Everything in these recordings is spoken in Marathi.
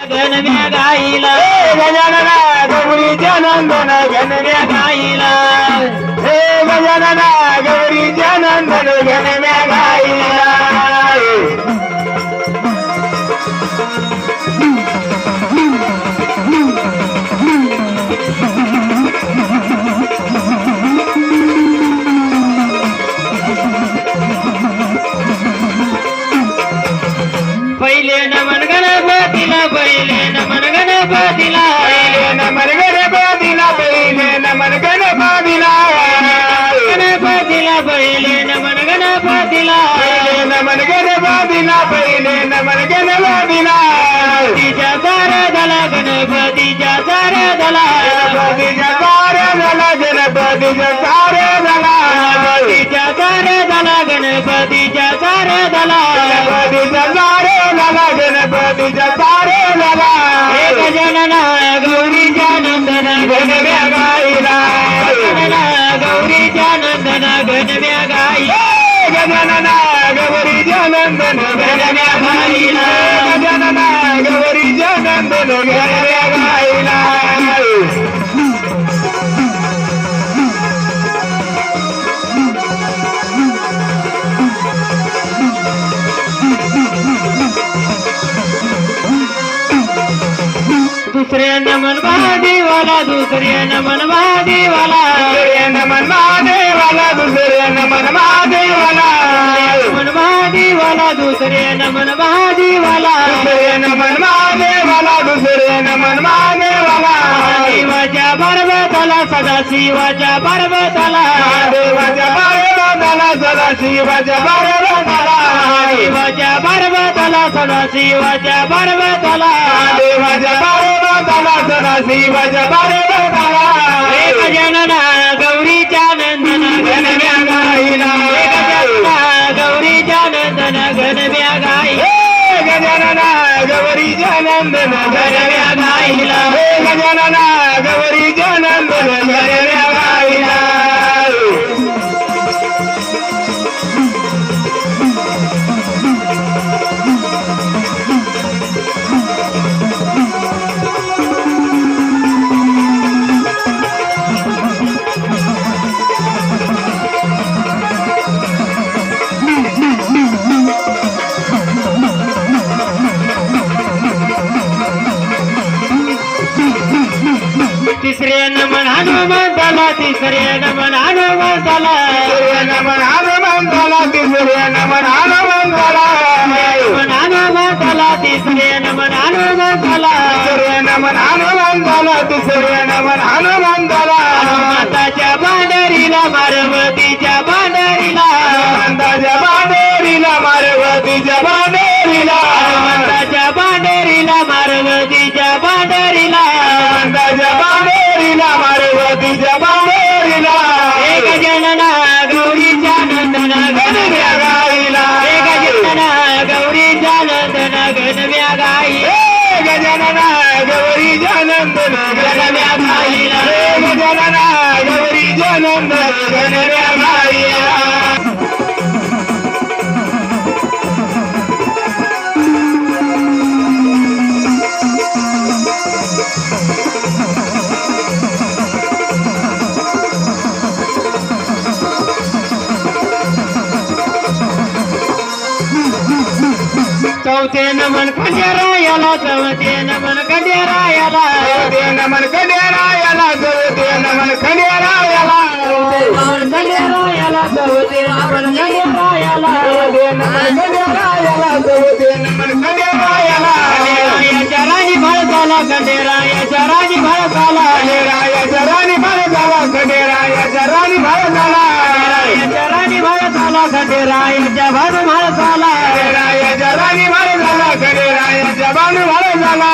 गणव्या गाईला गजानना गौरीच्या नंदन गणव्या गाईला हे गजानना गौरीच्या नंदन गणम्या गाईला पहिले नमन गणपतीला पहिले नमन गणपतीला. पहिले नमन गणपतीला पहिले नमन गणपतीला. गणपतीला पहिले नमन गणपतीला. पहिले नमन गणपतीला पहिले नमन गणपतीला. तिच्या सारदला गणपतीच्या सारदला गणपतीच्या झाला गणपतीच्या झाला गणपतीच्या सारदला गणपतीच्या सारदला नंदना गणव्या गाई हे गजानना गौरीच्या नंदन गणव्या गाईला गजानना गौरीच्या नंदन गणव्या गाईला दुसरे नमन महादेवाला दुसरे नमन महादेवाला दुसरे नमन महादेवाला महादेवाला दुसरे नमन महादेवाला दुसरे नमन महादेवाला शिवाच्या पर्वताला सदा शिवाच्या पर्वताला. देवाच्या पार्वताला सदा शिवाच्या पार्वताला. शिवाच्या पर्वताला सदा शिवाच्या पर्वताला. देवाच्या पार्वताला सदा शिवाच्या पार्वताला जनना गौरीच्या नंदन तिसरे नमन हनुमान झाला तिसरे नमन हनुमंताला सूर्य नमन हनुमान झाला तिसरे नमन हनुमान झाला. नमन हनुमान झाला तिसरे नमन हनुमंताला सूर्य नमन हनुमान झाला तिसरे नमन हनुमान झाला. हनुमंताच्या बांडरीला पार्वतीच्या बांडरीला हनुमंताच्या बांडेरीला मारवतीच्या बांडेरीला हनुमंताच्या बांडरीला पार्वतीच्या बांडरीला हनुमंताच्या मारवतीच्या बांडेरीला एक जनना गौरीच्या नंदना गणव्या गाईला एक जनना गौरीच्या नंदना गणव्या गाई हे गजानना गौरीच्या नंदन गणव्या गाईला हे गजानना गौरीच्या नंदन गणव्या गाईला चौथे नमन खंडेरायाला चौथे नमन नमन खंडेरायाला गौते नमन नमन खंडेरायाला चौथे नमन खंडेरायाला गौते नमन खंडेरायाला गौते नमन राणी राणी राणी राणी भारताला खंडेरायाच्या राणी भारताला खंडेरायाच्या भानू भारताला खंडेरायाच्या राणी भारताला खंडेरायाच्या बाणू भारताला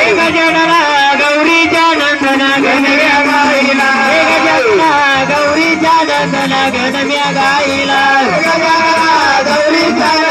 एक जनना गौरीच्या नंदना गणव्या गाईला एक जनना गौरीच्या नंदना गणव्या गाईला गजानना गौरीचा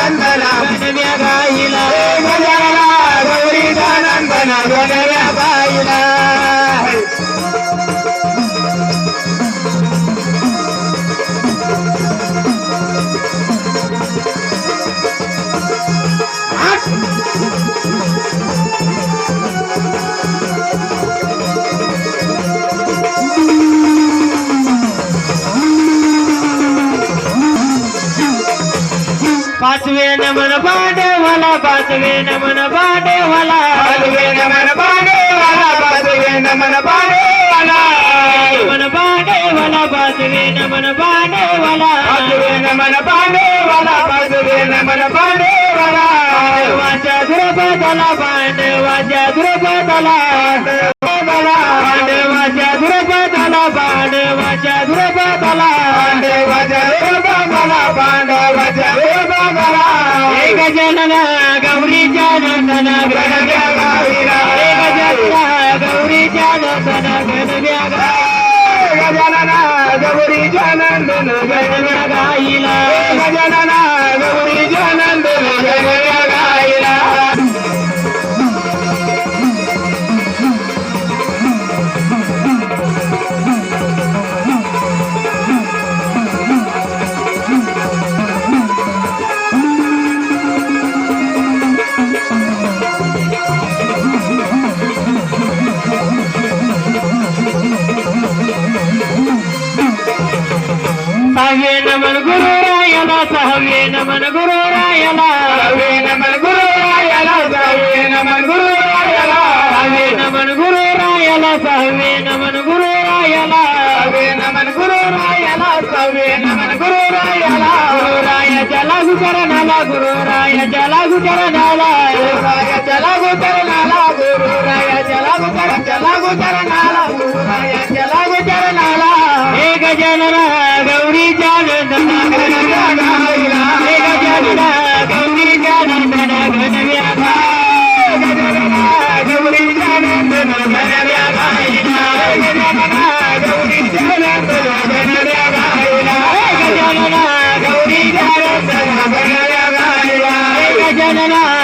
బాసువే నమన పాడే వల బాసువే నమన పాడే వల. బాసువే నమన పాడే వల బాసువే నమన పాడే వల. నమన పాడే వల బాసువే నమన పాడే వల. బాసువే నమన పాడే వల బాసువే నమన పాడే వల. వాజ ధ్రువ దళ బాండ వాజ गजानना गौरी जानना गणग्या गावीरा हरे गजानना गौरी जानना गणग्या गजानना गौरी जानंदन गणग्या गाईला सहावे नमन गुरु रायाला सहावे नमन गुरु रायाला सहावे नमन गुरु रायाला सहावे नमन गुरु रायाला सहावे नमन गुरु रायाला सहावे नमन गुरु रायाला सहावे नमन गुरु रायाला सहावे नमन गुरु रायाला गुरु रायाच्या लागू चरणाला गुरु रायाच्या लागू चरणाला la la